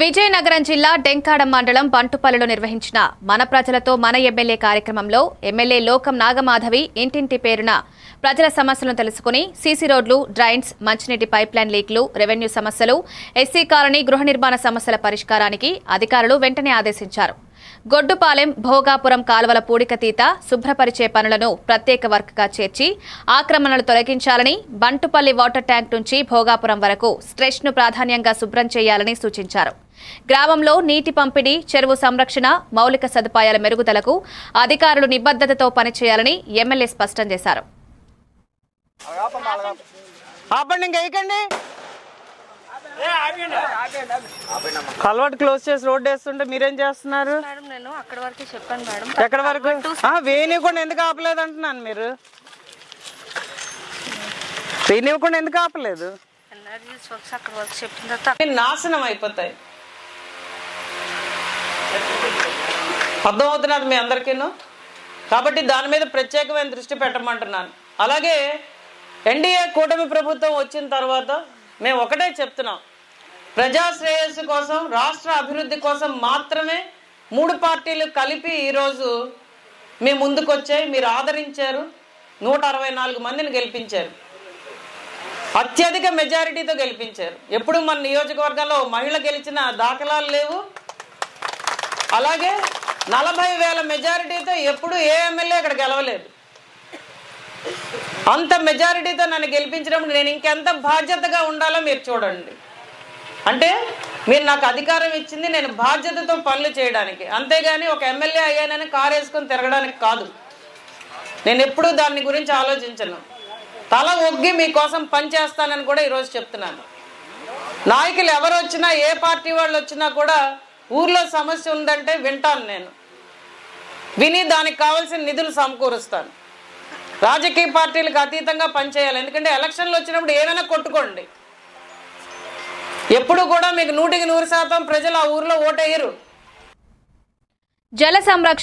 విజయనగరం జిల్లా డెంకాడ మండలం బంటుపల్లిలో నిర్వహించిన మన ప్రజలతో మన ఎమ్మెల్యే కార్యక్రమంలో ఎమ్మెల్యే లోకం నాగమాధవి ఇంటింటి పేరున ప్రజల సమస్యలను తెలుసుకుని సీసీ రోడ్లు డ్రైన్స్ మంచినీటి పైప్లైన్ లీక్లు రెవెన్యూ సమస్యలు ఎస్సీ కాలనీ గృహ నిర్మాణ సమస్యల పరిష్కారానికి అధికారులు వెంటనే ఆదేశించారు. గొడ్డుపాలెం భోగాపురం కాలువల పూడికతీత శుభ్రపరిచే పనులను ప్రత్యేక వర్క్గా చేర్చి ఆక్రమణలు తొలగించాలని బంటుపల్లి వాటర్ ట్యాంక్ నుంచి భోగాపురం వరకు స్ట్రెచ్ను ప్రాధాన్యంగా శుభ్రం చేయాలని సూచించారు. గ్రామంలో నీటి పంపిణీ చెరువు సంరక్షణ మౌలిక సదుపాయాల మెరుగుదలకు అధికారులు నిబద్దతతో పనిచేయాలని ఎమ్మెల్యే స్పష్టం చేశారు. ఆపండి ఇంకా వేయకండి కల్వర్ట్ క్లోజ్ చేసి రోడ్ వేస్తుంటే మీరేం చేస్తున్నారు? మేడం నేను అక్కడ వరకు చెప్పాను మేడం. ఎక్కడ వరకు? ఎందుకు ఆపలేదు అంటున్నాను మీరు? వేయనివ్వకుండా ఎందుకు ఆపలేదు? ఎనర్జీ వర్క్స్ అక్కడ వరకు చెప్పిన తర్వాత అన్నీ నాశనం అయిపోతాయి. అర్థమవుతున్నది మీ అందరికీను? కాబట్టి దాని మీద ప్రత్యేకమైన దృష్టి పెట్టమంటున్నాను. అలాగే ఎన్డీఏ కూటమి ప్రభుత్వం వచ్చిన తర్వాత మేము ఒకటే చెప్తున్నాం. ప్రజా శ్రేయస్సు కోసం రాష్ట్ర అభివృద్ధి కోసం మాత్రమే మూడు పార్టీలు కలిపి ఈరోజు మీ ముందుకొచ్చాయి. మీరు ఆదరించారు. నూట అరవై నాలుగు మందిని గెలిపించారు. అత్యధిక మెజారిటీతో గెలిపించారు. ఎప్పుడు మన నియోజకవర్గంలో మహిళ గెలిచిన దాఖలాలు లేవు. అలాగే నలభై వేల మెజారిటీతో ఎప్పుడు ఏ ఎమ్మెల్యే ఇక్కడ గెలవలేదు. అంత మెజారిటీతో నన్ను గెలిపించినప్పుడు నేను ఇంకెంత బాధ్యతగా ఉండాలో మీరు చూడండి. అంటే మీరు నాకు అధికారం ఇచ్చింది నేను బాధ్యతతో పనులు చేయడానికి. అంతేగాని ఒక ఎమ్మెల్యే అయ్యానని కారు వేసుకొని తిరగడానికి కాదు. నేను ఎప్పుడూ దాని గురించి ఆలోచించను. తల ఒగ్గి మీకోసం పనిచేస్తానని కూడా ఈరోజు చెప్తున్నాను. నాయకులు ఎవరు వచ్చినా ఏ పార్టీ వాళ్ళు వచ్చినా కూడా ఊర్లో సమస్య ఉందంటే వింటాను నేను. విని దానికి కావాల్సిన నిధులు సమకూరుస్తాను. రాజకీయ పార్టీలకు అతీతంగా పనిచేయాలి. ఎందుకంటే ఎలక్షన్లు వచ్చినప్పుడు ఏమైనా కొట్టుకోండి. ఎప్పుడు కూడా మీకు నూటికి నూరు శాతం ప్రజలు ఆ ఊర్లో ఓటేయరు జల సంరక్షణ